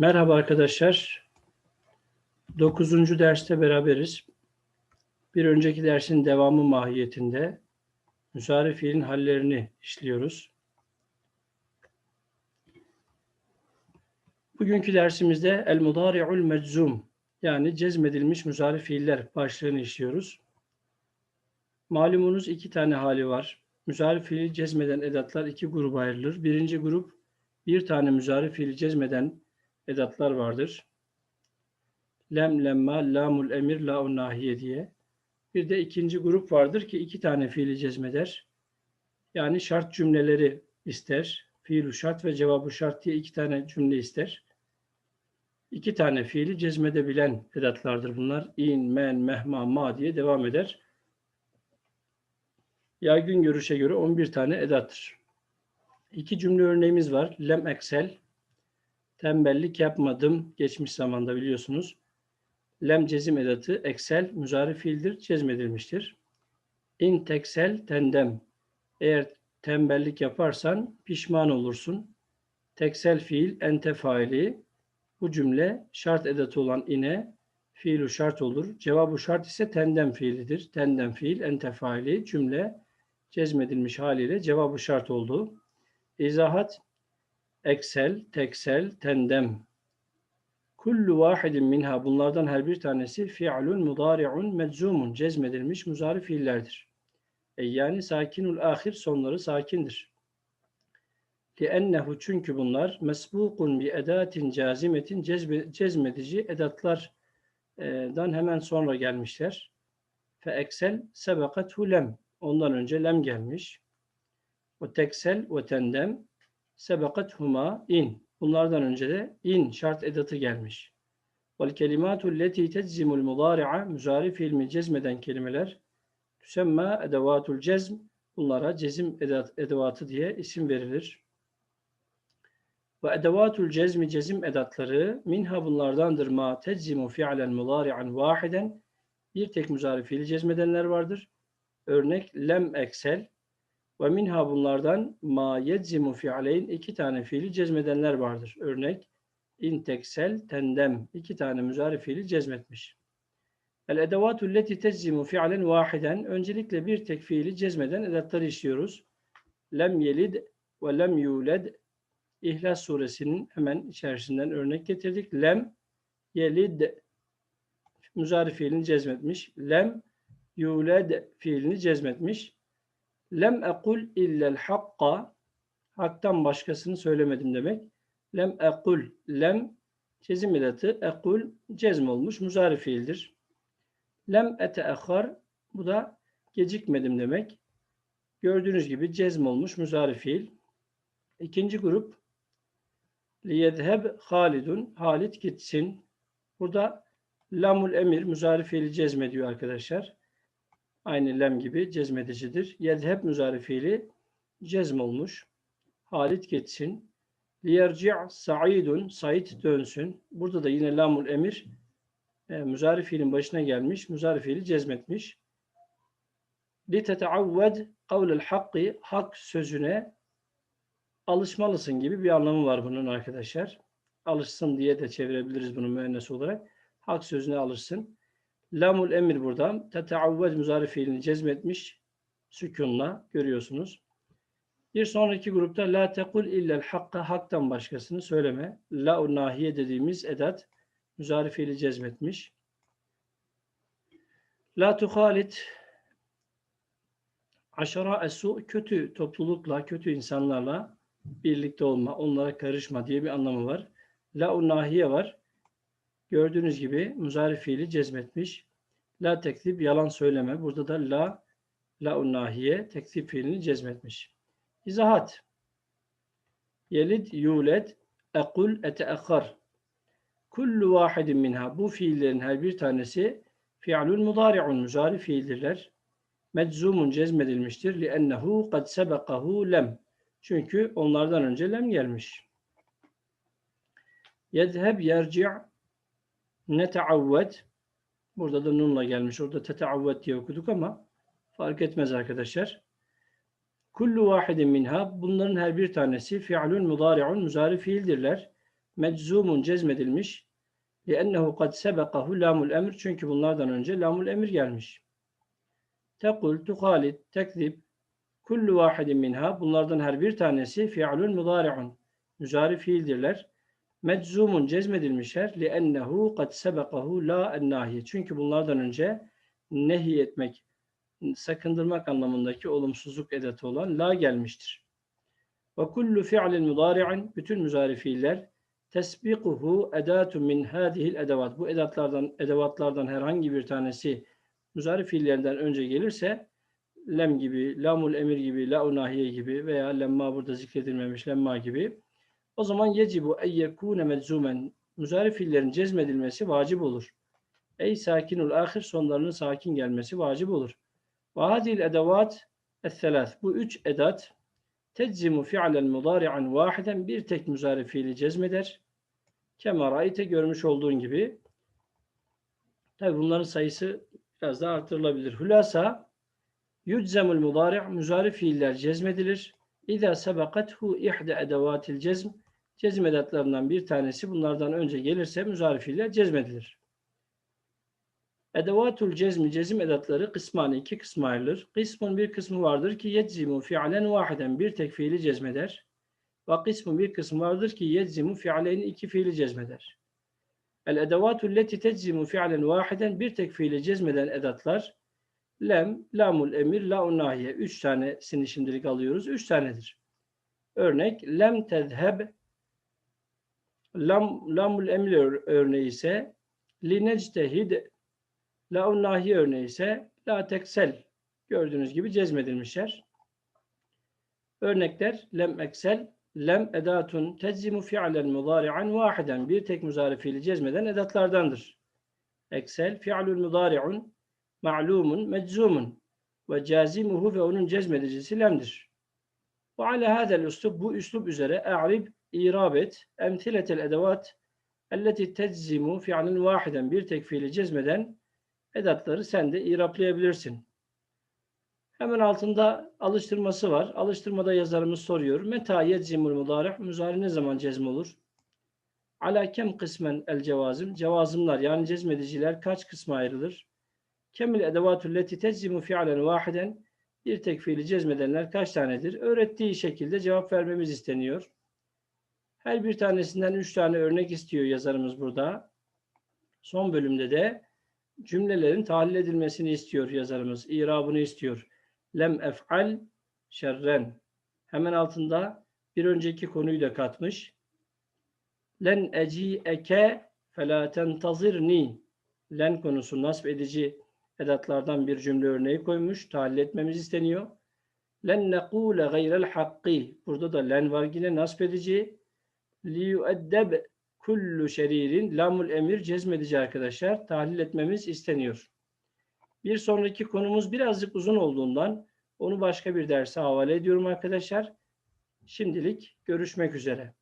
Merhaba arkadaşlar. Dokuzuncu derste beraberiz. Bir önceki dersin devamı mahiyetinde müsari fiilin hallerini işliyoruz. Bugünkü dersimizde el mudari'ul meczum yani cezmedilmiş müsari fiiller başlığını işliyoruz. Malumunuz iki tane hali var. Müsari fiili cezmeden edatlar iki gruba ayrılır. Birinci grup bir tane müsari fiili cezmeden edatlar vardır. Lem, lemma, lamul emir, laun nahiye diye. Bir de ikinci grup vardır ki iki tane fiili cezmeder. Yani şart cümleleri ister. Fiilu şart ve cevabı şart diye iki tane cümle ister. İki tane fiili cezmedebilen edatlardır bunlar. İn, men, mehma, ma diye devam eder. Yaygın görüşe göre 11 tane edattır. İki cümle örneğimiz var. Lem excel, tembellik yapmadım geçmiş zamanda biliyorsunuz. Lem cezim edatı excel müzari fiildir, cezmedilmiştir. İn teksel tendem. Eğer tembellik yaparsan pişman olursun. Teksel fiil ente faili. Bu cümle şart edatı olan ine fiilu şart olur. Cevabı şart ise tendem fiilidir. Tendem fiil ente faili cümle cezmedilmiş haliyle cevabı şart oldu. İzahat Excel, teksel, tendem. Kullu vahidin minha bunlardan her bir tanesi fi'lun mudari'un meczumun cezmedilmiş muzari fiillerdir. E yani sakinul ahir sonları sakindir. Liennehu çünkü bunlar mesbukun bi edatin cazimetin cezbe, cezmedici edatlardan hemen sonra gelmişler. Fe eksel sebekathu lem. Ondan önce lem gelmiş. Ve teksel ve tendem sebekathuma in. Bunlardan önce de in şart edatı gelmiş. Vel kelimatu leti teczimul mudari'a müzari fiilmi cezmeden kelimeler tüsemma edevatul cezm bunlara cezim edat, edevatı diye isim verilir. Ve edevatul cezmi cezim edatları minha bunlardandır ma teczimu fi'len mudari'an vahiden bir tek müzari fiili cezmedenler vardır. Örnek lem eksel ve minha bunlardan ma yedzimu fi'leyn iki tane fiili cezmedenler vardır. Örnek in teksel tendem iki tane müzari fiili cezmetmiş. El edevatu leti teczimu fi'len vahiden öncelikle bir tek fiili cezmeden edatları işliyoruz. Lem yelid ve lem yuled İhlas suresinin hemen içerisinden örnek getirdik. Lem yelid müzari fiilini cezmetmiş. Lem yuled fiilini cezmetmiş. Lem ekul illel hakka haktan başkasını söylemedim demek. Lem ekul lem cezim edatı ekul cezm olmuş muzari fiildir. Lem eteahhar bu da gecikmedim demek. Gördüğünüz gibi cezm olmuş muzari fiil. İkinci grup liyedheb halidun halit gitsin. Burada lamul emir muzari fiili cezmediyor arkadaşlar. Aynı lem gibi cezmedicidir. Yedheb müzari fiili cezm olmuş. Halit geçsin. Liyerci' sa'idun. Said dönsün. Burada da yine lamul emir e, müzari fiilin başına gelmiş. Müzari fiili cezmetmiş. Li teteavved kavlel hakkı hak sözüne alışmalısın gibi bir anlamı var bunun arkadaşlar. Alışsın diye de çevirebiliriz bunu müennes olarak. Hak sözüne alışsın. Lamul emir burada. Teteavvez müzari fiilini cezmetmiş. Sükunla görüyorsunuz. Bir sonraki grupta la tekul illel hakka haktan başkasını söyleme. La nahiye dediğimiz edat müzari fiili cezmetmiş. La tuhalit aşara esu kötü toplulukla, kötü insanlarla birlikte olma, onlara karışma diye bir anlamı var. La nahiye var. Gördüğünüz gibi muzari fiili cezmetmiş. La tekzip yalan söyleme. Burada da la la nahiye tekzip fiilini cezmetmiş. İzahat. Yelid yuled ekul eteakhar. Kullu vahidin minha. Bu fiillerin her bir tanesi fi'lun mudari'un muzari fiildirler. Meczumun cezmedilmiştir. Li'ennehu kad sebekahu lem. Çünkü onlardan önce lem gelmiş. Yedheb yerci' neteavved burada da nunla gelmiş. Orada teteavved diye okuduk ama fark etmez arkadaşlar. Kullu vahidin minha bunların her bir tanesi fi'lun mudari'un muzari fiildirler. meczumun cezmedilmiş. لِأَنَّهُ قَدْ سَبَقَهُ lamul emir. Çünkü bunlardan önce lamul emir gelmiş. Tekul, tuhalit, tekzib, kullu vahidin minha. Bunlardan her bir tanesi fi'lun mudari'un. Müzari fiildirler. meczumun cezmedilmişler li ennehu kad sebekahu la ennahiye. Çünkü bunlardan önce nehi etmek, sakındırmak anlamındaki olumsuzluk edatı olan la gelmiştir. Ve kullu fi'lin mudari'in bütün müzari fiiller tesbikuhu edatun min hadihil edevat. Bu edatlardan edevatlardan herhangi bir tanesi müzari fiillerinden önce gelirse lem gibi, lamul emir gibi, la unahiye gibi veya lemma burada zikredilmemiş lemma gibi o zaman yecibu en yekune meczumen müzari fiillerin cezmedilmesi vacip olur. Ey sakinul ahir sonlarının sakin gelmesi vacip olur. Ve hadil edevat es Bu üç edat teczimu fi'len mudari'an vahiden bir tek müzari fiili cezmeder. Kemarayte görmüş olduğun gibi. Tabi bunların sayısı biraz daha artırılabilir. Hülasa yüczemul mudari' müzari fiiller cezmedilir. İza sebekathu ihde edevatil cezm cezm edatlarından bir tanesi bunlardan önce gelirse müzari fiiller cezmedilir. Edevatul cezmi cezim edatları kısmani iki kısma ayrılır. Kısmın bir kısmı vardır ki yedzimu fi'len vahiden bir tek fiili cezmeder. Ve kısmın bir kısmı vardır ki yedzimu fi'leyn iki fiili cezmeder. El edevatul leti teczimu fi'len vahiden bir tek fiili cezmeden edatlar lem, lamul emir, laun nahiye. Üç tanesini şimdilik alıyoruz. Üç tanedir. Örnek lem tezheb lam, lamul emir örneği ise linectehid La nahi örneği ise la teksel. Gördüğünüz gibi cezmedilmişler. Örnekler lem eksel, lem edatun teczimu fi'len mudari'an vahiden. Bir tek muzari fiili cezmeden edatlardandır. Eksel fi'lul mudari'un ma'lumun meczumun ve cazimuhu ve onun cezmedicisi lemdir. Ve ala hadel üslub bu üslub üzere a'rib irab et emsiletel edevat elleti teczimu fi'len vahiden bir tek fiili cezmeden edatları sen de iraplayabilirsin. Hemen altında alıştırması var. Alıştırmada yazarımız soruyor. Meta yeczimul mudarih. Muzari ne zaman cezm olur? Ala kem kısmen el cevazim. Cevazımlar yani cezmediciler kaç kısma ayrılır? Kemil edevatul leti teczimu fi'alen vahiden. Bir tek fiili cezmedenler kaç tanedir? Öğrettiği şekilde cevap vermemiz isteniyor. Her bir tanesinden üç tane örnek istiyor yazarımız burada. Son bölümde de cümlelerin tahlil edilmesini istiyor yazarımız. İrabını istiyor. Lem ef'al şerren. Hemen altında bir önceki konuyu da katmış. Len eci eke felâ tentazirni. Len konusu nasp edici edatlardan bir cümle örneği koymuş. Tahlil etmemiz isteniyor. Len nekûle gayrel hakki. Burada da len var yine nasp edici. Li yueddeb kullu şeririn lamul emir cezmedici arkadaşlar tahlil etmemiz isteniyor. Bir sonraki konumuz birazcık uzun olduğundan onu başka bir derse havale ediyorum arkadaşlar. Şimdilik görüşmek üzere.